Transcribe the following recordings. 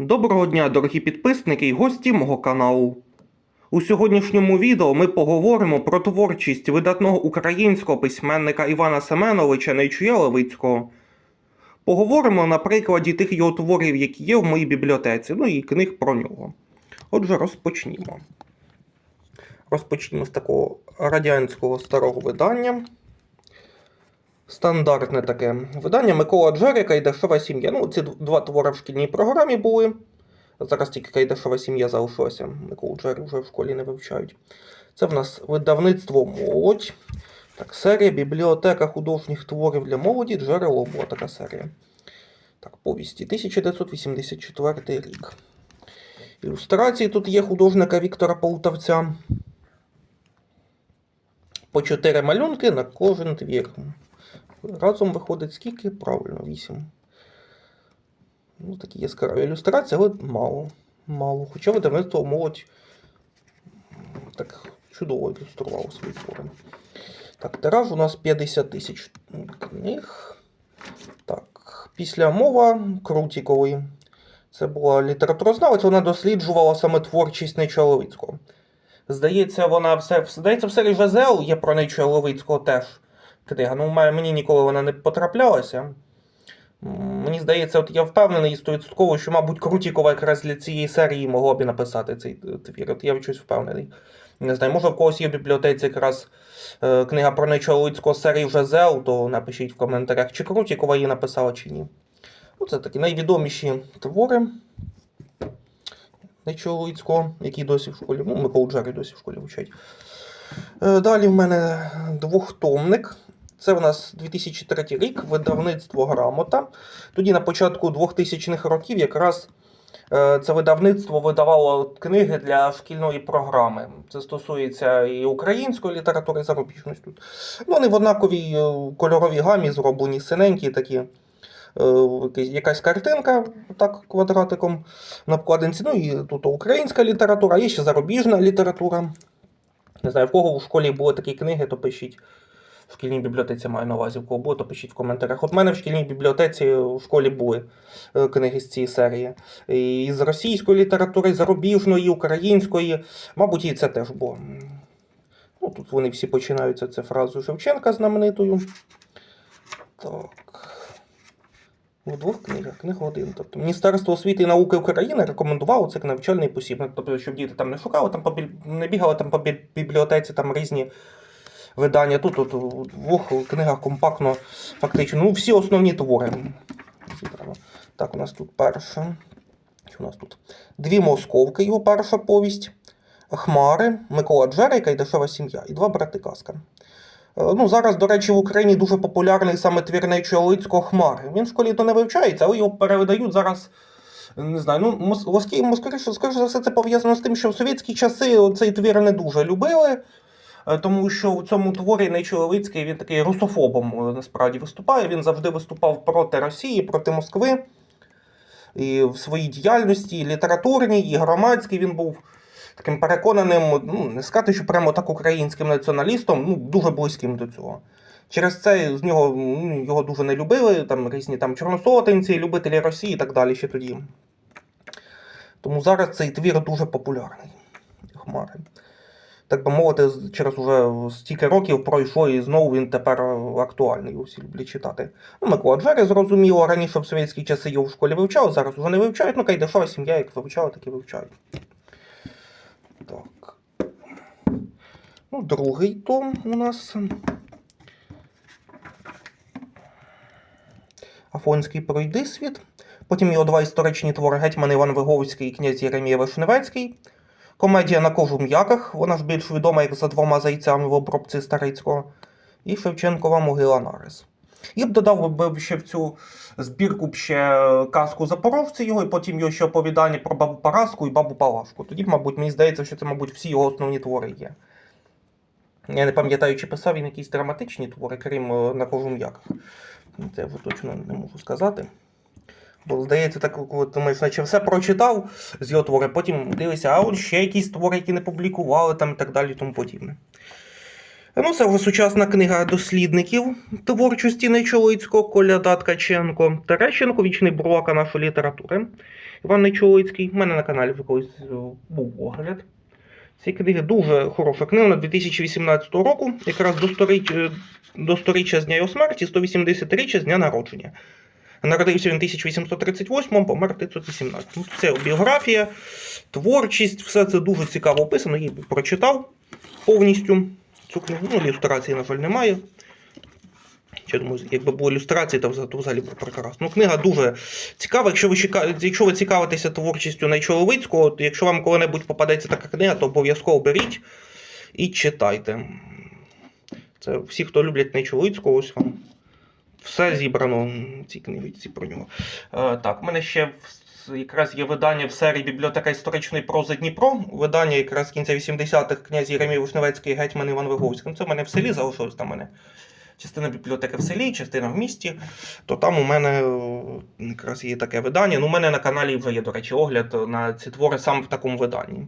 Доброго дня, дорогі підписники і гості мого каналу. У сьогоднішньому відео ми поговоримо про творчість видатного українського письменника Івана Семеновича Нечуя Левицького. Поговоримо на прикладі тих його творів, які є в моїй бібліотеці, ну і книг про нього. Отже, розпочнімо. Розпочнімо з такого радянського старого видання. Стандартне таке видання Микола Джерика і Дешева сім'я. Ну, ці два твори в шкільній програмі були. Зараз тільки Кайдашова сім'я залишилася. Миколу Джері вже в школі не вивчають. Це в нас видавництво молодь. Так, серія Бібліотека художніх творів для молоді. Джерело була така серія. Так, повісті. 1984 рік. Ілюстрації тут є художника Віктора Полтавця. По чотири малюнки на кожен твір. Разом виходить скільки? Правильно, 8. Ну, такі яскраві ілюстрації, але мало. Мало. Хоча видавництво молодь так чудово ілюструвало свої твори. Так, тираж у нас 50 тисяч книг. Так, після мова Крутікової. Це була літературознавець, вона досліджувала саме творчість Неча Левицького. Здається, вона все, здається, в серії Жазел є про Неча Левицького теж книга. Ну, мені ніколи вона не потраплялася. Мені здається, от я впевнений 100%, що, мабуть, Крутікова якраз для цієї серії могла б написати цей твір. От я в впевнений. Не знаю, може в когось є в бібліотеці якраз е, книга про Нечолицького серії вже Зел, то напишіть в коментарях, чи Крутікова її написала, чи ні. Ну, це такі найвідоміші твори Нечолицького, які досі в школі, ну, Миколу Джері досі в школі вчать. Е, Далі в мене двохтомник. Це в нас 2003 рік, видавництво Грамота. Тоді на початку 2000-х років якраз е, це видавництво видавало книги для шкільної програми. Це стосується і української літератури, і зарубіжної тут. Ну, вони в однаковій е, кольоровій гамі зроблені синенькі такі. е, якась- картинка, так, квадратиком на обкладинці. Ну і тут українська література, є ще зарубіжна література. Не знаю, в кого в школі були такі книги, то пишіть. В шкільній бібліотеці маю на увазі, в кого було, то пишіть в коментарях. От в мене в шкільній бібліотеці в школі були е, книги з цієї серії. І з російської літератури, і зарубіжної, і української. Мабуть, і це теж було. Ну, тут вони всі починаються це фразою Шевченка знаменитою. Так. В двох книгах, книг один. Тобто Міністерство освіти і науки України рекомендувало це як навчальний посібник. Тобто, щоб діти там не шукали, там по не бігали там по бібліотеці, там різні видання. Тут, тут у двох книгах компактно, фактично. Ну, всі основні твори. Так, у нас тут перша. Що у нас тут? Дві московки, його перша повість. Хмари, Микола Джерика і Дешева сім'я. І два брати казка. Е, Ну, зараз, до речі, в Україні дуже популярний саме твір Нечолицького Хмари. Він в школі то не вивчається, але його перевидають зараз. Не знаю, ну мос- москві, москві, скоріше за все, це пов'язано з тим, що в совєтські часи цей твір не дуже любили, тому що в цьому творі Нечоловицький він такий русофобом е, насправді виступає. Він завжди виступав проти Росії, проти Москви. І в своїй діяльності, і літературній, і громадській він був таким переконаним, ну, не сказати, що прямо так українським націоналістом, ну, дуже близьким до цього. Через це з нього ну, його дуже не любили, там різні там чорносотенці, любителі Росії і так далі ще тоді. Тому зараз цей твір дуже популярний. Хмари. Так би мовити, через уже стільки років пройшло, і знову він тепер актуальний, усі люблять читати. Ну, Микола Джері, зрозуміло, раніше в совєтські часи його в школі вивчали, зараз вже не вивчають, ну Кайдашова сім'я, як вивчала, так і вивчають. Так. Ну, другий том у нас. Афонський пройди світ. Потім його два історичні твори Гетьман Іван Виговський і князь Єремія Вишневецький. Комедія на кожу м'яках, вона ж більш відома як за двома зайцями в обробці Старицького. І Шевченкова могила Нарис. І б додав би ще в цю збірку б ще казку Запорожці його, і потім його ще оповідання про бабу Параску і бабу Палашку. Тоді, мабуть, мені здається, що це, мабуть, всі його основні твори є. Я не пам'ятаю, чи писав він якісь драматичні твори, крім на кожум'яках. Це вже точно не можу сказати. Бо здається, так, коли ти наче все прочитав з його твори, потім дивишся, а от ще якісь твори, які не публікували там і так далі, тому подібне. Ну, це вже сучасна книга дослідників творчості Нечолицького, Коляда Ткаченко, Терещенко, вічний бурлака нашої літератури. Іван Нечолицький. У мене на каналі вже колись е, був огляд. Ці книги дуже хороша книга на 2018 року, якраз е, до сторіччя з дня його смерті, 180-річчя з дня народження. Народився він 1838, помер 1918. Ну, Це біографія, творчість, все це дуже цікаво описано. Я її прочитав повністю цю книгу. Ну, ілюстрації, на жаль, немає. Я думаю, якби були ілюстрації, то взагалі було прекрасно. Ну, книга дуже цікава. Якщо ви, якщо ви цікавитеся творчістю Найчоловицького, то якщо вам коли-небудь попадеться така книга, то обов'язково беріть і читайте. Це всі, хто люблять Найчоловицького, ось вам все зібрано в цій книжці про нього. Е, так, у мене ще в- якраз є видання в серії Бібліотека історичної прози Дніпро. Видання якраз кінця 80-х князь Єремій Вишневецький гетьман Іван Виговський. Ну, Це в мене в селі залишилось там мене. Частина бібліотеки в селі, частина в місті, то там у мене е, якраз є таке видання. Ну, у мене на каналі вже є, до речі, огляд на ці твори саме в такому виданні.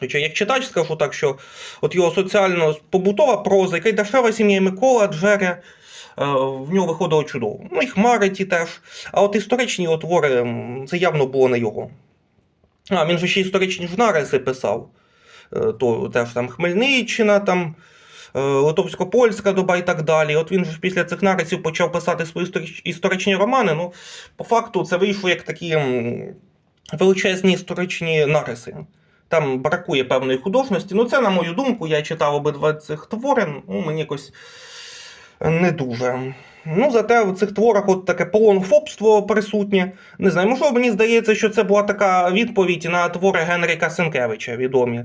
Хоча як читач скажу так, що от його соціально-побутова проза, Кайдашева сім'я Микола Джере, е, в нього виходило чудово. Ну і Хмари ті теж. А от історичні його твори, це явно було не його. А, він же ще історичні ж нариси писав. Е, То теж там Хмельниччина, там е, Литовсько-Польська доба і так далі. От він ж після цих нарисів почав писати свої історичні романи. Ну, по факту, це вийшло як такі величезні історичні нариси. Там бракує певної художності. Ну, це, на мою думку, я читав обидва цих твори, ну, мені якось не дуже. Ну, зате в цих творах от таке полонфобство присутнє. Не знаю, можливо, мені здається, що це була така відповідь на твори Генріка Сенкевича, відомі.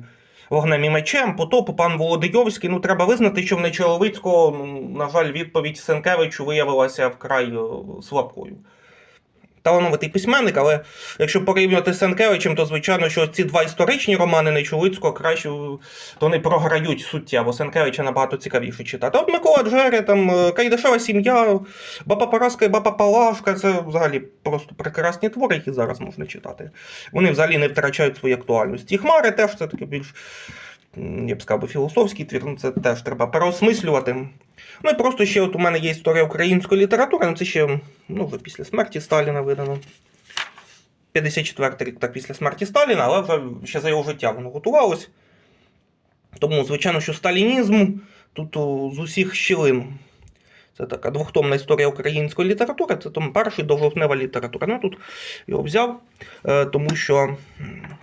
Вогнем і мечем, потоп, пан Володийовський. Ну, треба визнати, що в Нечоловицького, на жаль, відповідь Сенкевичу виявилася вкрай е, слабкою. Талановитий письменник, але якщо порівнювати з Сенкевичем, то звичайно, що ці два історичні романи Нечолицького краще е, вони програють суттєво. Сенкевича набагато цікавіше читати. От Микола Джере, там е, Кайдашева сім'я, Баба Параска і Баба Палашка це взагалі просто прекрасні твори, які зараз можна читати. Вони взагалі не втрачають свою актуальність. І Хмари теж це таке більш, я б сказав, філософський твір, ну це теж треба переосмислювати. Ну і просто ще от у мене є історія української літератури, ну це ще ну, вже після смерті Сталіна видано. 54 рік так після смерті Сталіна, але вже ще за його життя воно готувалось. Тому, звичайно, що сталінізм тут з усіх щілин. Це така двохтомна історія української літератури, це том перший довжовнева література. Ну, тут його взяв, е, тому що м,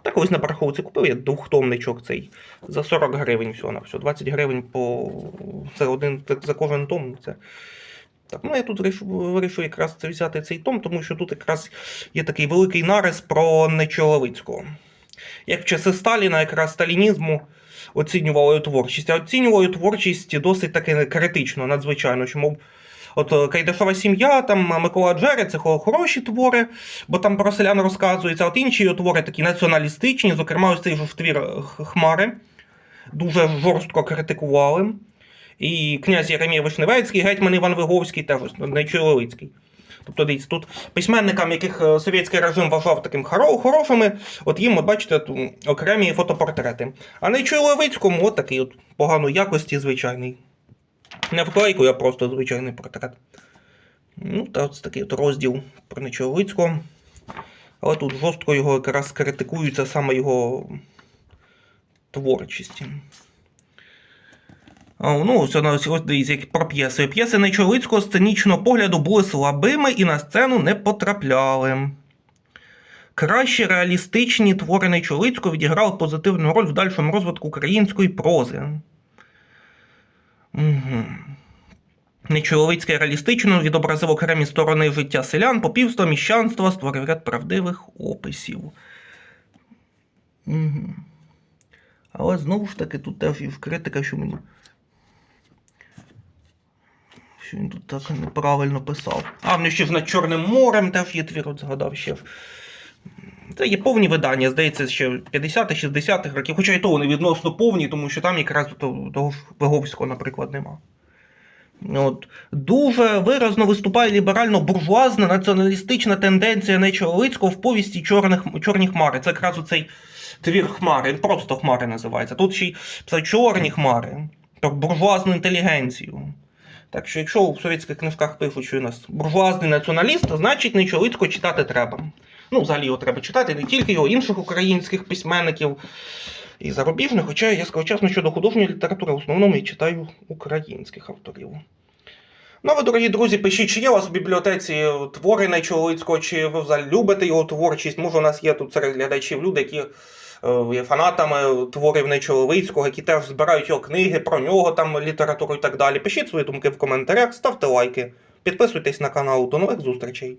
та колись на параховці купив я двохтомничок цей за 40 гривень всього на все. 20 гривень по це один за кожен том. Це так, ну я тут вирішив, вирішив якраз взяти цей том, тому що тут якраз є такий великий нарис про Нечоловицького. Як в часи Сталіна, якраз сталінізму оцінювали творчість, а оцінювали творчість досить таки критично, надзвичайно. Мов, от е, Кайдашова сім'я, там е, Микола Джере, це хороші твори, бо там про селян розказується. От інші його твори такі націоналістичні, зокрема, ось цей ж твір е, Хмари, дуже жорстко критикували. І князь Єремій Вишневецький, гетьман Іван Виговський, теж Нечоловицький. Тобто, дивіться, тут письменникам, яких е, совєтський режим вважав таким хорошими, от їм, от бачите, окремі фотопортрети. А Нечоловицькому от такий от поганої якості звичайний. Не вклейку, а просто звичайний портрет. Ну, та ось такий от розділ про Нечоловицького. Але тут жорстко його якраз критикується саме його творчість. А, Ну, ось дивіться, про п'єси. П'єси Нечолицького сценічного погляду були слабими і на сцену не потрапляли. Кращі реалістичні твори Нечолицького відіграли позитивну роль в дальшому розвитку української прози. Угу. Нечоловицький реалістично відобразив окремі сторони життя селян, попівства, міщанства, створив ряд правдивих описів. Угу. Але знову ж таки, тут теж є критика, що мені. Що він тут так неправильно писав. А, в ще ж над Чорним морем теж є твір, от згадав ще. Це є повні видання, здається, ще 50-60-х років, хоча і то вони відносно повні, тому що там якраз того, ж Виговського, наприклад, нема. От. Дуже виразно виступає ліберально-буржуазна націоналістична тенденція Нечоловицького в повісті Чорних, Чорні хмари. Це якраз оцей твір хмари, просто хмари називається. Тут ще й це чорні хмари, про буржуазну інтелігенцію. Так що, якщо в совєтських книжках пишуть, що у нас буржуазний націоналіст, значить Нечолицького читати треба. Ну, взагалі його треба читати, не тільки його, інших українських письменників і зарубіжних, хоча я скажу чесно, щодо художньої літератури, в основному я читаю українських авторів. Ну, а ви, дорогі друзі, пишіть, чи є у вас в бібліотеці твори Найчоловицького, чи ви взагалі любите його творчість. Може, у нас є тут серед глядачів люди, які є фанатами творів Нечоловицького, які теж збирають його книги, про нього там літературу і так далі. Пишіть свої думки в коментарях, ставте лайки, підписуйтесь на канал. До нових зустрічей.